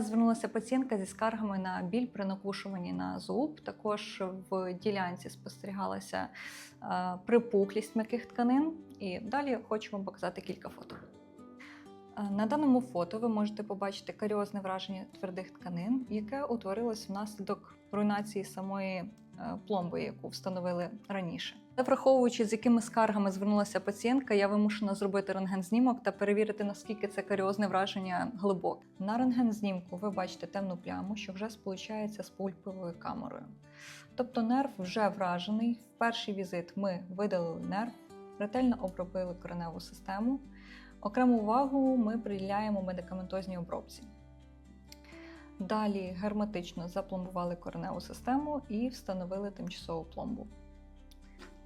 Звернулася пацієнтка зі скаргами на біль при накушуванні на зуб. Також в ділянці спостерігалася е, припуклість м'яких тканин. І далі хочу вам показати кілька фото. Е, На даному фото ви можете побачити каріозне враження твердих тканин, яке утворилось внаслідок руйнації самої пломби, яку встановили раніше. Та враховуючи, з якими скаргами звернулася пацієнтка, я вимушена зробити рентген-знімок та перевірити, наскільки це каріозне враження глибоке. На рентген-знімку ви бачите темну пляму, що вже сполучається з пульповою камерою. Тобто нерв вже вражений. В перший візит ми видалили нерв, ретельно обробили кореневу систему. Окрему увагу ми приділяємо медикаментозній обробці. Далі герметично запломбували кореневу систему і встановили тимчасову пломбу.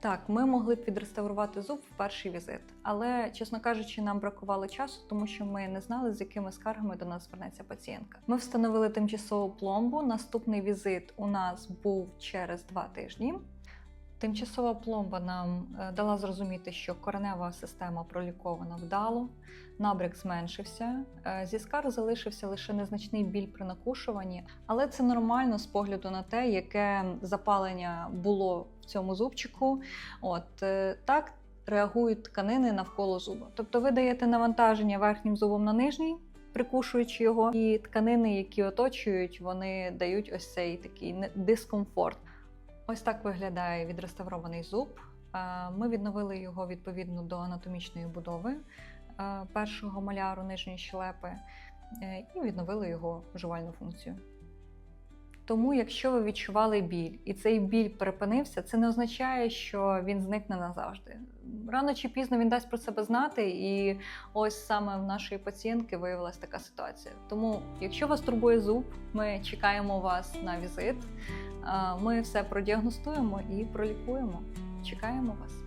Так, ми могли б відреставрувати зуб в перший візит, але, чесно кажучи, нам бракувало часу, тому що ми не знали, з якими скаргами до нас звернеться пацієнтка. Ми встановили тимчасову пломбу. Наступний візит у нас був через два тижні. Тимчасова пломба нам е, дала зрозуміти, що коренева система пролікована вдало, набряк зменшився. Е, Зі скар залишився лише незначний біль при накушуванні, але це нормально з погляду на те, яке запалення було в цьому зубчику. От е, так реагують тканини навколо зуба. Тобто ви даєте навантаження верхнім зубом на нижній. Прикушуючи його, і тканини, які оточують, вони дають ось цей такий дискомфорт. Ось так виглядає відреставрований зуб. Е, Ми відновили його відповідно до анатомічної будови е, першого маляру нижньої щелепи е, і відновили його жувальну функцію. Тому, якщо ви відчували біль і цей біль припинився, це не означає, що він зникне назавжди. Рано чи пізно він дасть про себе знати, і ось саме в нашої пацієнтки виявилася така ситуація. Тому, якщо вас турбує зуб, ми чекаємо вас на візит. Е, Ми все продіагностуємо і пролікуємо. Чекаємо вас.